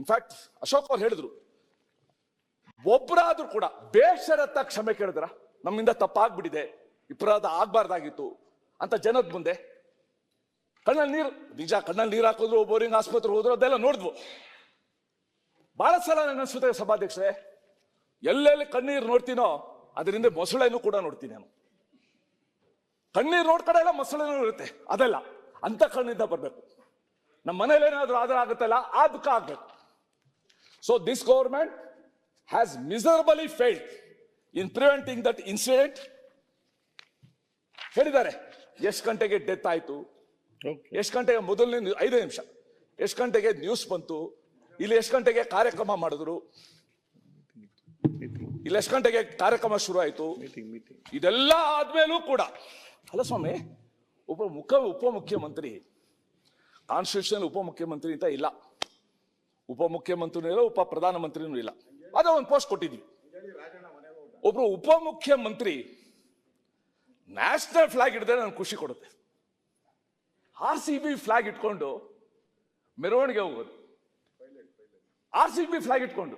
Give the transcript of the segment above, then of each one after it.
In fact Ashok ಅವ್ರು ಹೇಳಿದ್ರು ಒಬ್ಬರಾದ್ರೂ ಕೂಡ ಬೇಷರತ್ತ ಕ್ಷಮೆ ಕೇಳಿದ್ರ? ನಮ್ಮಿಂದ ತಪ್ಪಾಗ್ಬಿಟ್ಟಿದೆ, ವಿಪರಾಧ ಆಗ್ಬಾರ್ದಾಗಿತ್ತು ಅಂತ ಜನದ ಮುಂದೆ ಕಣ್ಣಲ್ಲಿ ನೀರು, ನಿಜ ಕಣ್ಣಲ್ಲಿ ನೀರು ಹಾಕಿದ್ರು, ಬೋರಿಂಗ್ ಆಸ್ಪತ್ರೆ ಹೋದ್ರು, ಅದೆಲ್ಲ ನೋಡಿದ್ವು. ಬಹಳ ಸಲ ನನ್ನ ಅನ್ಸುತ್ತೆ ಸಭಾಧ್ಯಕ್ಷರೇ, ಎಲ್ಲೆಲ್ಲಿ ಕಣ್ಣೀರು ನೋಡ್ತೀನೋ ಅದರಿಂದ ಮೊಸಳೆನೂ ಕೂಡ ನೋಡ್ತೀನಿ ನಾನು. ಕಣ್ಣೀರು ನೋಡ್ಕಡೆ ಎಲ್ಲ ಮೊಸಳೆನೂ ಇರುತ್ತೆ, ಅದೆಲ್ಲ, ಅಂತ ಕಣ್ಣಿಂದ ಬರಬೇಕು. ನಮ್ಮ ಮನೇಲಿ ಏನಾದ್ರೂ ಆಧಾರ ಆಗುತ್ತಲ್ಲ, ಆ ದುಃಖ ಆಗ್ಬೇಕು. So this government has miserably failed in preventing that incident. ಹೇಳಿದ್ದಾರೆ ಎಷ್ಟು ಗಂಟೆಗೆ ಡೆತ್ ಆಯಿತು? ಎಷ್ಟು ಗಂಟೆಗೆ ಮೊದಲನೇ ಐದು ನಿಮಿಷ? ಎಷ್ಟು ಗಂಟೆಗೆ ನ್ಯೂಸ್ ಬಂತು? ಇಲ್ಲಿ ಎಷ್ಟು ಗಂಟೆಗೆ ಕಾರ್ಯಕ್ರಮ ಮಾಡಿದ್ರು? ಇಲ್ಲಿ ಎಷ್ಟು ಗಂಟೆಗೆ ಕಾರ್ಯಕ್ರಮ ಶುರು ಆಯ್ತು ಇದೆಲ್ಲ ಆದ್ಮೇಲೂ ಕೂಡ ಅಲ್ಲ ಸ್ವಾಮಿ ಒಬ್ಬ ಮುಖ ಉಪಮುಖ್ಯಮಂತ್ರಿ ಕಾನ್ಸ್ಟಿಟ್ಯೂಷನ್ ಉಪಮುಖ್ಯಮಂತ್ರಿ ಅಂತ ಇಲ್ಲ. ಉಪಮುಖ್ಯಮಂತ್ರಿನೂ ಇಲ್ಲ ಉಪ ಪ್ರಧಾನಮಂತ್ರಿನೂ ಇಲ್ಲ. ಅದೇ ಒಂದು ಪೋಸ್ಟ್ ಕೊಟ್ಟಿದ್ವಿ. ಒಬ್ರು ಉಪಮುಖ್ಯಮಂತ್ರಿ ನ್ಯಾಷನಲ್ ಫ್ಲಾಗ್ ಹಿಡಿದ್ರೆ ನನ್ಗೆ ಖುಷಿ ಕೊಡುತ್ತೆ. ಆರ್ ಸಿ ಬಿ ಫ್ಲಾಗ್ ಇಟ್ಕೊಂಡು ಮೆರವಣಿಗೆ ಹೋಗೋದು. ಆರ್ ಸಿ ಬಿ ಫ್ಲಾಗ್ ಇಟ್ಕೊಂಡು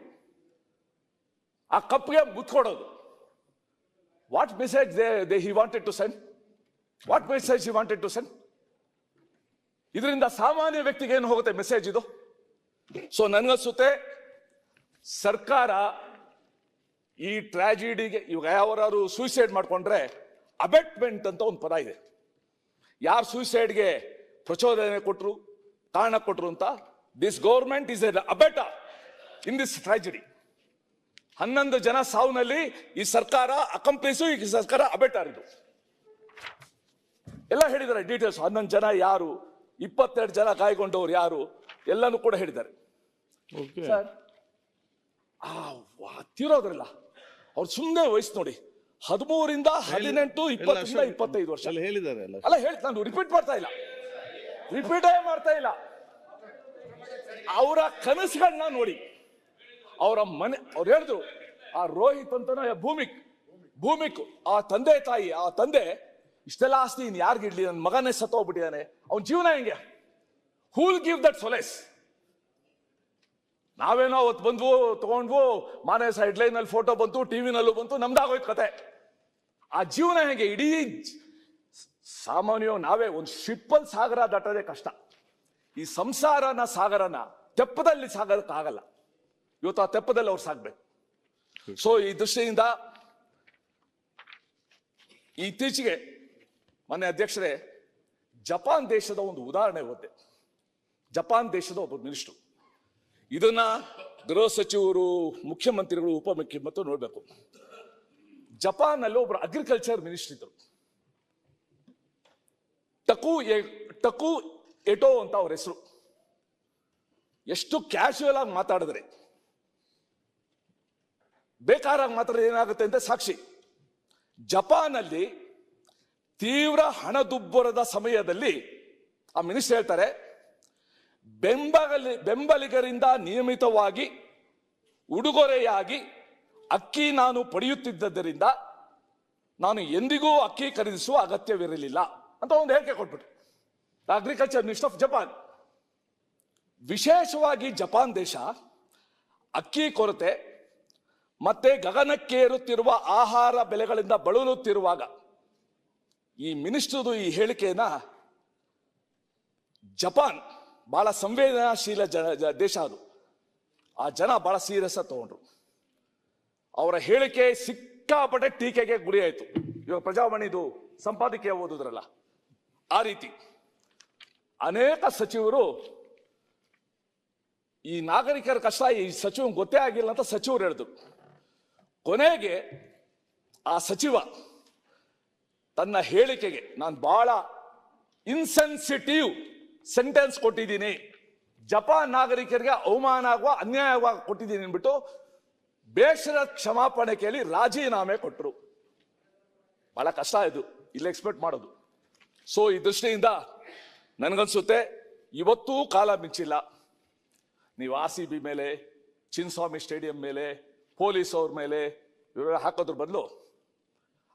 ಆ ಕಪ್ಗೆ ಮುತ್ಕೊಡೋದು what message they they he wanted to send what message he wanted to send ಇದರಿಂದ ಸಾಮಾನ್ಯ ವ್ಯಕ್ತಿಗೆ ಏನು ಹೋಗುತ್ತೆ ಮೆಸೇಜ್ ಇದು? ಸೊ ನನಗನ್ಸುತ್ತೆ ಸರ್ಕಾರ ಈ ಟ್ರಾಜಿಡಿಗೆ ಇವಾಗ ಯಾವ್ಯಾರು ಸೂಸೈಡ್ ಮಾಡಿಕೊಂಡ್ರೆ ಅಬೆಟ್ಮೆಂಟ್ ಅಂತ ಒಂದು ಪದ ಇದೆ. ಯಾರು ಸೂಸೈಡ್ಗೆ ಪ್ರಚೋದನೆ ಕೊಟ್ಟರು ಕಾರಣ ಕೊಟ್ಟರು ಅಂತ this government is a abettor in this tragedy ಹನ್ನೊಂದು ಜನ ಸಾವುನಲ್ಲಿ ಈ ಸರ್ಕಾರ ಅಕಂಪ್ಲಿಸು ಈ ಸರ್ಕಾರ ಅಬೆಟಾರಿದು ಎಲ್ಲ ಹೇಳಿದ್ದಾರೆ ಡೀಟೇಲ್ಸ್ ಹನ್ನೊಂದು ಜನ ಯಾರು, ಇಪ್ಪತ್ತೆರಡು ಜನ ಗಾಯಗೊಂಡವ್ರು ಯಾರು ಎಲ್ಲಾನು ಕೂಡ ಹೇಳಿದ್ದಾರೆ. ಸರ್ ಆ ತೀರೋದ್ರಲ್ಲ ಅವ್ರು ಸುಮ್ಮನೆ ವಯಸ್ಸು ನೋಡಿ ಹದಿಮೂರಿಂದ ಹದಿನೆಂಟು ಇಪ್ಪತ್ತರಿಂದ ಇಪ್ಪತ್ತೈದು ವರ್ಷ. ಅಲ್ಲಿ ಹೇಳಿದ್ದಾರೆ ಅಲ್ಲ ಅಲ್ಲ ಹೇಳಿ ನಾನು ರಿಪೀಟ್ ಮಾಡ್ತಾ ಇಲ್ಲ. ರಿಪೀಟೇ ಮಾಡ್ತಾ ಇಲ್ಲ. ಅವರ ಕನಸುಗಳನ್ನ ನೋಡಿ ಅವರ ಮನೆ ಅವ್ರು ಹೇಳಿದ್ರು ಆ ರೋಹಿತ್ ಅಂತನೋ ಯಾ ಭೂಮಿಕ್ ಭೂಮಿಕ್ ಆ ತಂದೆ ತಾಯಿ ಆ ತಂದೆ ಇಷ್ಟೆಲ್ಲ ಆಸ್ತಿ ಇನ್ ಯಾರಿಗಿಡ್ಲಿ ನನ್ನ ಮಗನೇ ಸತ್ತೋಗ್ಬಿಟ್ಟಿದ್ದಾನೆ. ಅವನ ಜೀವನ ಹೆಂಗೆ? ಹೂಲ್ ಗಿವ್ ದಟ್ ಸೊಲೆಸ್ ನಾವೇನೋ ಅವತ್ತು ಬಂದ್ವು, ತಗೊಂಡ್ವು, ಮನೆ ಹೆಡ್ಲೈನ್ ಅಲ್ಲಿ ಫೋಟೋ ಬಂತು ಟಿವಿನಲ್ಲೂ ಬಂತು, ನಮ್ದಾಗೋಯ್ತು ಕತೆ. ಆ ಜೀವನ ಹೇಗೆ? ಇಡೀ ಸಾಮಾನ್ಯವಾಗಿ ಸಾಮಾನ್ಯ ನಾವೇ ಒಂದು ಶಿಪ್ಪಲ್ ಸಾಗರ ದಾಟೋದೇ ಕಷ್ಟ. ಈ ಸಂಸಾರನ ಸಾಗರನ ತೆಪ್ಪದಲ್ಲಿ ಸಾಗೋದಕ್ಕಾಗಲ್ಲ ಇವತ್ತು ಆ ತೆಪ್ಪದಲ್ಲಿ ಅವ್ರು ಸಾಗಬೇಕು. ಸೊ ಈ ದೃಷ್ಟಿಯಿಂದ ಇತ್ತೀಚೆಗೆ ಮೊನ್ನೆ ಅಧ್ಯಕ್ಷರೇ, ಜಪಾನ್ ದೇಶದ ಒಂದು ಉದಾಹರಣೆ ಓದ್ದೆ. ಜಪಾನ್ ದೇಶದ ಒಬ್ಬ ಮಿನಿಸ್ಟ್ರು. ಇದನ್ನ ಗೃಹ ಸಚಿವರು, ಮುಖ್ಯಮಂತ್ರಿಗಳು ಉಪಮುಖ್ಯಮಂತ್ರಿ ನೋಡಬೇಕು. ಜಪಾನ್ ಅಲ್ಲಿ ಒಬ್ಬರು ಅಗ್ರಿಕಲ್ಚರ್ ಮಿನಿಸ್ಟ್ರಿ ಇದ್ರು. ಟಕು ಟಕು ಎಟೋ ಅಂತ ಅವ್ರ ಹೆಸರು. ಎಷ್ಟು ಕ್ಯಾಶುವಲ್ ಆಗಿ ಮಾತಾಡಿದ್ರೆ. ಬೇಕಾರಾಗಿ ಮಾತಾಡಿದ್ರೆ ಏನಾಗುತ್ತೆ ಅಂತ ಸಾಕ್ಷಿ. ಜಪಾನ್ ಅಲ್ಲಿ ತೀವ್ರ ಹಣದುಬ್ಬರದ ಸಮಯದಲ್ಲಿ ಆ ಮಿನಿಸ್ಟರ್ ಹೇಳ್ತಾರೆ ಬೆಂಬಲಿ ಬೆಂಬಲಿಗರಿಂದ ನಿಯಮಿತವಾಗಿ, ಉಡುಗೊರೆಯಾಗಿ ಅಕ್ಕಿ ನಾನು ಪಡೆಯುತ್ತಿದ್ದರಿಂದ ನಾನು ಎಂದಿಗೂ ಅಕ್ಕಿ ಖರೀದಿಸುವ ಅಗತ್ಯವಿರಲಿಲ್ಲ ಅಂತ ಒಂದು ಹೇಳಿಕೆ ಕೊಟ್ಬಿಟ್ಟು ಅಗ್ರಿಕಲ್ಚರ್ ಮಿನಿಸ್ಟರ್ ಆಫ್ ಜಪಾನ್ ವಿಶೇಷವಾಗಿ ಜಪಾನ್ ದೇಶ ಅಕ್ಕಿ ಕೊರತೆ ಮತ್ತೆ ಗಗನಕ್ಕೇರುತ್ತಿರುವ ಆಹಾರ ಬೆಲೆಗಳಿಂದ ಬಳಲುತ್ತಿರುವಾಗ ಈ ಮಿನಿಸ್ಟ್ರದು ಈ ಹೇಳಿಕೆಯನ್ನ ಜಪಾನ್ ಬಹಳ ಸಂವೇದನಾಶೀಲ ಜನ ದೇಶ ಅದು. ಆ ಜನ ಬಹಳ ಸೀರಿಯಸ್ ತಗೊಂಡ್ರು. ಅವರ ಹೇಳಿಕೆ ಸಿಕ್ಕಾಪಟ್ಟೆ ಟೀಕೆಗೆ ಗುರಿಯಾಯಿತು ಇವಾಗ ಪ್ರಜಾವಾಣಿದು ಸಂಪಾದಕೀಯ ಓದುದ್ರಲ್ಲ, ಆ ರೀತಿ. ಅನೇಕ ಸಚಿವರು ಈ ನಾಗರಿಕರ ಕಷ್ಟ, ಈ ಸಚಿವ ಗೊತ್ತೇ ಆಗಿಲ್ಲ ಅಂತ ಸಚಿವರು ಹೇಳಿದ್ರು. ಕೊನೆಗೆ ಆ ಸಚಿವ ತನ್ನ ಹೇಳಿಕೆಗೆ, ನಾನು ಬಹಳ ಇನ್ಸೆನ್ಸಿಟಿವ್ ಸೆಂಟೆನ್ಸ್ ಕೊಟ್ಟಿದ್ದೀನಿ. ಜಪಾನ್ ನಾಗರಿಕರಿಗೆ ಅವಮಾನ ಆಗುವ ಅನ್ಯಾಯವಾಗ ಕೊಟ್ಟಿದ್ದೀನಿ ಅಂದ್ಬಿಟ್ಟು ಬೇಷರ ಕ್ಷಮಾಪಣೆ ಕೇಳಿ ರಾಜೀನಾಮೆ ಕೊಟ್ಟರು ಬಹಳ ಕಷ್ಟ ಇದು. ಇಲ್ಲಿ ಎಕ್ಸ್ಪೆಕ್ಟ್ ಮಾಡೋದು. ಸೊ ಈ ದೃಷ್ಟಿಯಿಂದ ನನಗನ್ಸುತ್ತೆ, ಇವತ್ತೂ ಕಾಲ ಮಿಂಚಿಲ್ಲ. ನೀವು ಆರ್ ಸಿ ಬಿ ಮೇಲೆ, ಚಿನ್ಸ್ವಾಮಿ ಸ್ಟೇಡಿಯಂ ಮೇಲೆ, ಪೊಲೀಸ್ ಅವ್ರ ಮೇಲೆ ಇವರೆಲ್ಲ ಹಾಕೋದ್ರ ಬದಲು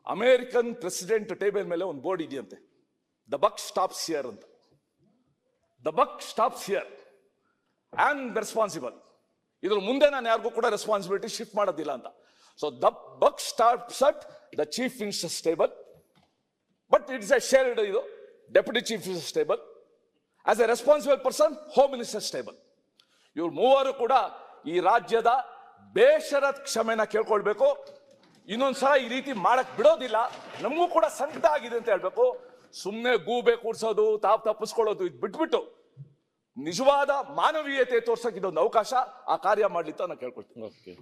ಅಮೇರಿಕನ್ ಪ್ರೆಸಿಡೆಂಟ್ ಟೇಬಲ್ ಮೇಲೆ ಒಂದು ಬೋರ್ಡ್ ಇದೆಯಂತೆ. ದ ಬಕ್ ಸ್ಟಾಪ್ಸ್ ಹಿಯರ್ ಅಂತ. The buck stops here am responsible ಇದ್ರ ಮುಂದೆ ನಾನು ಯಾರಿಗೂ ಕೂಡ ರೆಸ್ಪಾನ್ಸಿಬಿಲಿಟಿ ಶಿಫ್ಟ್ ಮಾಡೋದಿಲ್ಲ ಅಂತ. So the buck stops at the chief minister table but it's a shared ಇದು deputy chief minister stable as a responsible person home minister table ಇವ್ರು ಮೂವರು ಕೂಡ ಈ ರಾಜ್ಯದ ಬೇಷರತ್ ಕ್ಷಮೆನ ಕೇಳ್ಕೊಳ್ಬೇಕು. ಇನ್ನೊಂದ್ಸಲ ಈ ರೀತಿ ಮಾಡಕ್ ಬಿಡೋದಿಲ್ಲ. ನಮಗೂ ಕೂಡ ಸಂಕಟ ಆಗಿದೆ ಅಂತ ಹೇಳ್ಬೇಕು. ಸುಮ್ಮನೆ ಗೂಬೆ ಕೂಡ್ಸೋದು ತಾಪ್ ತಪ್ಪಿಸ್ಕೊಳ್ಳೋದು ಇದು ಬಿಟ್ಬಿಟ್ಟು ನಿಜವಾದ ಮಾನವೀಯತೆ ತೋರ್ಸಕ್ ಇದೊಂದು ಅವಕಾಶ ಆ ಕಾರ್ಯ ಮಾಡ್ಲಿತ್ತ ನಾನು ಕೇಳ್ಕೊಳ್ತೀನಿ.